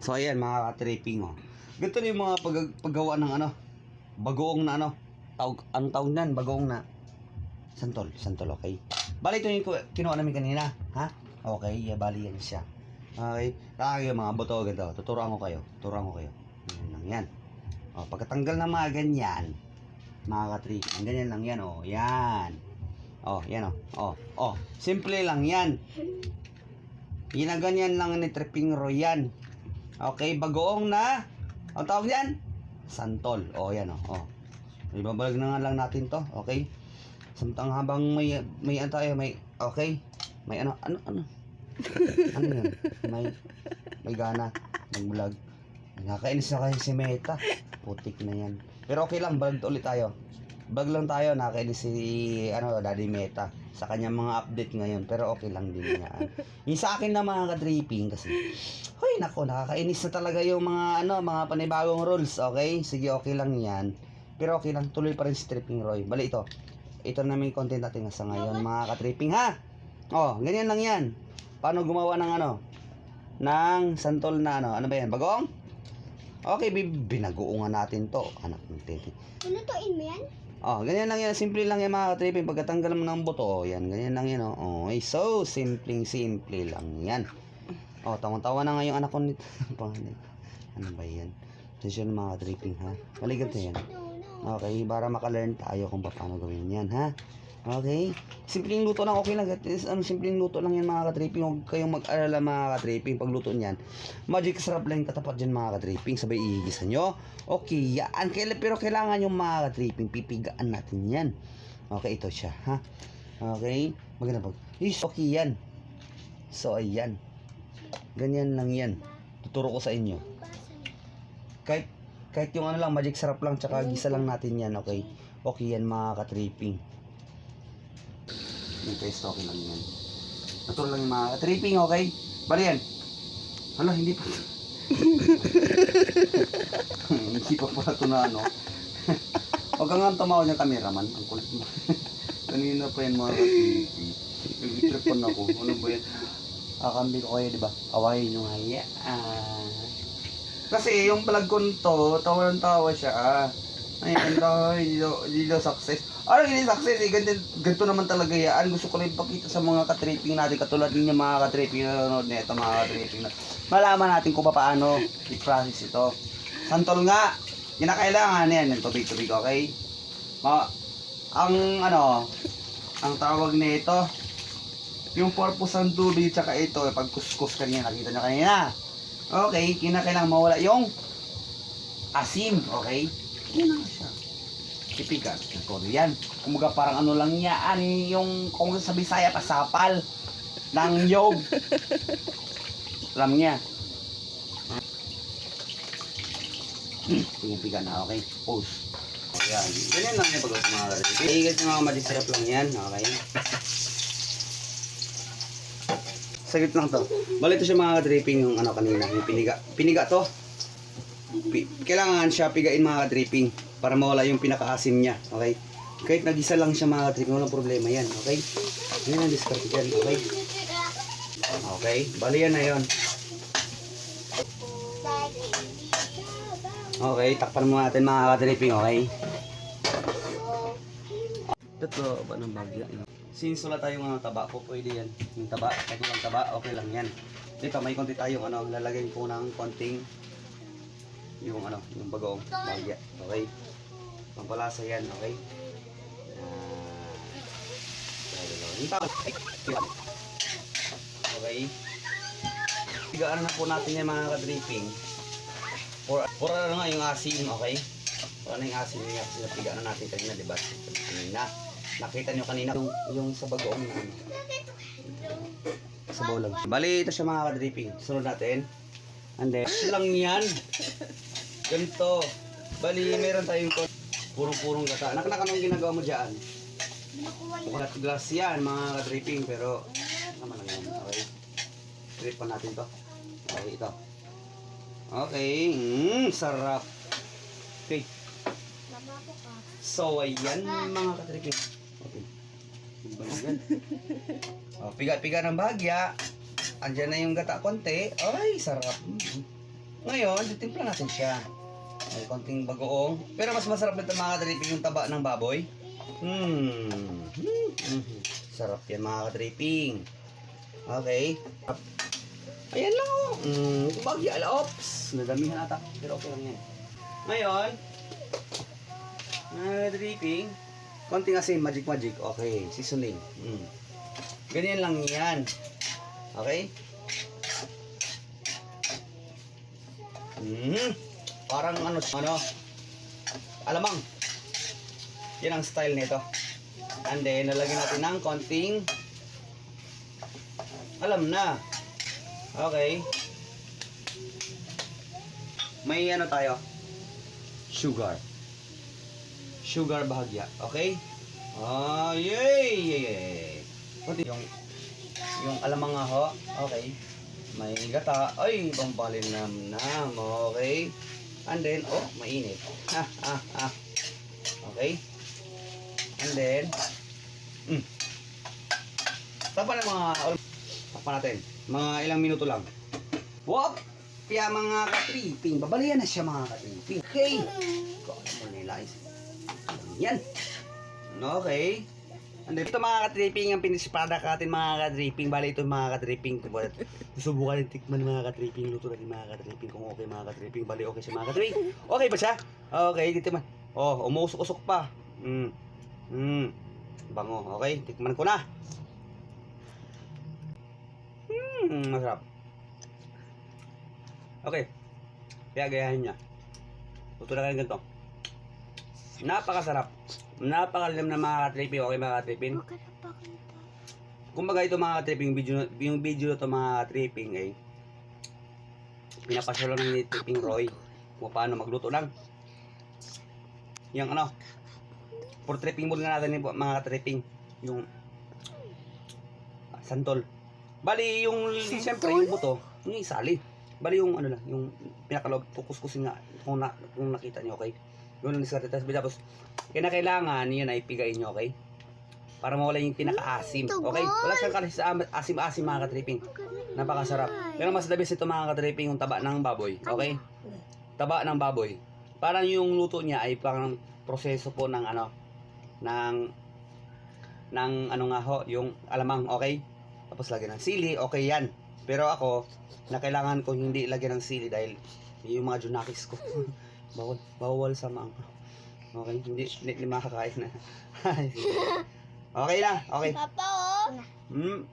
So ayan mga ka-tripping oh. Ganito na yung mga pag paggawa ng ano, bagoong na ano, tawag, anong tawag nan, bagoong na santol, santol, okay? Bali ito yung kinuha namin kanina, ha? Okay, yeah, bali yan siya. Okay, tayo mga boto ganito, tuturuan ko kayo, tuturuan ko kayo. Yan lang yan. O, pagkatanggal ng mga ganyan, mga ka-tripping, ganyan lang yan, oh, yan. Oh, yan oh. Oh, oh, simple lang yan. Ginaganyan lang ni Tripping Roy yan. Okay, bagoong na. Ang tawag yan? Santol. O, oh, yan o. Oh. Ibabalag na nga lang natin to. Okay? Samtang habang may, may ano tayo, may, okay? May ano, ano, ano? ano yan? May, may gana. Mag-vlog. Nakakainis na kasi si Meta. Putik na yan. Pero okay lang, vlog ulit tayo. Vlog lang tayo, nakakainis si, ano, Daddy Meta sa kanyang mga update ngayon. Pero okay lang din niya. Yung sa akin na mga ka-dripping kasi, Hoy, nako, nakakainis na talaga yung mga ano, mga panibagong rules, okay? Sige, okay lang 'yan. Pero okay lang, tuloy pa rin si Tripping Roy. Bali ito. Ito na may content natin sa ngayon, mga ka-tripping ha. Oh, ganyan lang 'yan. Paano gumawa ng ano? Ng santol na ano? Ano ba 'yan? Bagong? Okay, bi- binagoongan natin 'to. Anak ng titi. Lutuin mo yan? Oh, ganyan lang yan. Simple lang yan mga katriping. Pagkatanggal mo ng buto, oh, yan. Ganyan lang yan, oh. Okay, so, simpleng simple lang yan. Oh, tawang-tawa na nga yung anak ko nito. Ano ba yan? Na mga katriping, ha? Bali ganito yan. Okay, para makalearn tayo kung paano gawin yan, ha? Okay? Simpleng luto lang, okay lang. At least, ano, simpleng luto lang yan mga katriping. Huwag kayong mag-alala mga katriping pag luto niyan. Magic sarap lang katapat dyan mga katriping. Sabay ihigisan nyo. Okay. Kaila, pero kailangan yung mga katriping. Pipigaan natin yan. Okay, ito siya, ha? Okay? Maganda pag. Is, okay yan. So, ayan. Ganyan lang yan. Tuturo ko sa inyo. Kahit, kahit yung ano lang, magic sarap lang, tsaka gisa lang natin yan, okay? Okay yan mga ka-tripping. Okay lang yan. Naturo lang yung mga ka-tripping, okay? Bali yan. Hala, hindi pa. hindi pa pala ito na ano. Huwag ka nga tumawa niya cameraman. Ang kulit mo. Kanina pa yan mga ka-tripping. Nag-tripan ako. Ano ba yan? Kakambi ko kayo, di ba? Awayin nyo nga. Yeah. Ah. Kasi yung vlog ko nito, tawa ng tawa siya. Ah. Hindi daw- hindi daw success. Ano hindi success? Eh, ganito, ganito naman talaga yan. Gusto ko lang ipakita sa mga katripping natin, katulad ninyo mga katripping na nanonood nito, mga katripping na. Malaman natin kung paano i-process ito. Santol nga, kinakailangan yan, yung tubig-tubig, okay? Ma ang ano, ang tawag nito, yung purpose ng tubig tsaka ito, pag kuskus kanina, nakita nyo kanina. Okay, kinakailangan mawala yung asim, okay? Yan lang siya. Tipigan. Ito yan. Kumaga parang ano lang yan, yung kung sa Bisaya pasapal ng yog. Alam niya. Pinipigan na, okay? Pause. Ayan. Ganyan lang yung pag-utos mga kalaripi. Igat yung mga madisarap lang yan, okay? Saglit lang to. Bali ito siya mga dripping yung ano kanina, yung piniga. Piniga to. Kailangan siya pigain mga dripping para mawala yung pinakaasim niya, okay? Kahit nagisa lang siya mga dripping, walang problema yan, okay? Yan ang discard dyan, okay? Okay, bali yan na yun. Okay, takpan mo natin mga dripping, okay? Ito ba ng bagya? Since wala tayong mga taba po, pwede yan. Yung taba, kahit taba, okay lang yan. Dito, may konti tayong ano, lalagay po ng konting yung ano, yung bagong bagya. Okay? Pampalasa yan, okay? Yung taba. Okay? Tigaan na po natin yan mga ka-dripping. For, for ano nga yung asin, okay? For ano yung asin niya, kasi napigaan na natin kanina, di ba? Kanina. Nakita nyo kanina yung, yung sa bagoong na ano. Sa bawlang. Bali, ito siya mga ka-dripping. Sunod natin. And then, lang yan. Ganito. Bali, meron tayong kon- purong-purong gata. Anak na anong ginagawa mo dyan? Glass, glass yan, mga ka-dripping. Pero, naman lang yan. Okay. Trip pa natin to. Okay, ito. Okay. Mmm, sarap. Okay. So, ayan mga ka-tripping. Okay. Yan? oh, piga-piga ng bahagya. Andyan na yung gata konti. Ay, sarap. Mm. Ngayon, titimpla natin siya. May konting bagoong. Pero mas masarap nito mga kadriping yung taba ng baboy. Hmm. Hmm. Sarap yan mga kadriping. Okay. Ayan lang oh. Hmm. Bagya. Ops. Nadamihan ata. Pero okay lang yan. Ngayon, mga kadriping, konting asin, magic magic. Okay. Seasoning. Hmm. Ganyan lang yan. Okay? Hmm. Parang ano, ano, alamang. Yan ang style nito. And then, nalagyan natin ng konting alam na. Okay. May ano tayo? Sugar. Sugar bahagya. Okay? Ah, yay! Konti yung yung alamang ho. Okay. May gata. Ay, pampalin nam nam. Okay. And then, oh, mainit. Ha, ha, ha. Okay. And then, mm. Tapan ng mga, tapan natin. Mga ilang minuto lang. Wop! Kaya mga katriping, babalian na siya mga katriping. Okay. Kung mo nila. Yan. Okay. Ito mga katriping, ang pinispada natin mga katriping. Bali ito mga katriping. Susubukan yung tikman mga katriping. Luto natin mga katriping. Kung okay mga katriping. Bali okay siya mga katriping. Okay ba siya? Okay, dito man. Oh, umusok-usok pa. Mm. Mm. Bango. Okay, tikman ko na. Hmm, masarap. Okay. Kaya gayahin niya. Luto na kayo ganito. Napakasarap. Napakalim na mga katriping. Okay mga katriping. Huwag ka na pakita. Kumbaga ito mga tripping video, yung video na to mga tripping ay pinapasya lang ni Tripping Roy kung paano magluto lang. Yung ano, for tripping muna natin yung mga tripping, yung santol. Bali yung, siyempre yung buto, yung isali. Bali yung ano lang, yung pinakaloob, kukuskusin nga kung, na, kung nakita niyo, okay? Yun ang diskarte. Tapos, tapos kinakailangan yun ay pigain niyo, okay? Para mawala yung pinaka-asim. Okay? Wala siyang kalis asim-asim mga katripping. Napakasarap. Pero mas the best ito mga katripping yung taba ng baboy. Okay? Taba ng baboy. Parang yung luto niya ay parang proseso po ng ano ng ng ano nga ho, yung alamang, okay? Tapos lagyan ng sili, okay yan. Pero ako, na kailangan ko hindi lagyan ng sili dahil yung mga junakis ko. bawal, bawal sa mga Okay, hindi, hindi, hindi makakain na. okay na, okay. Papa, oh. Hmm,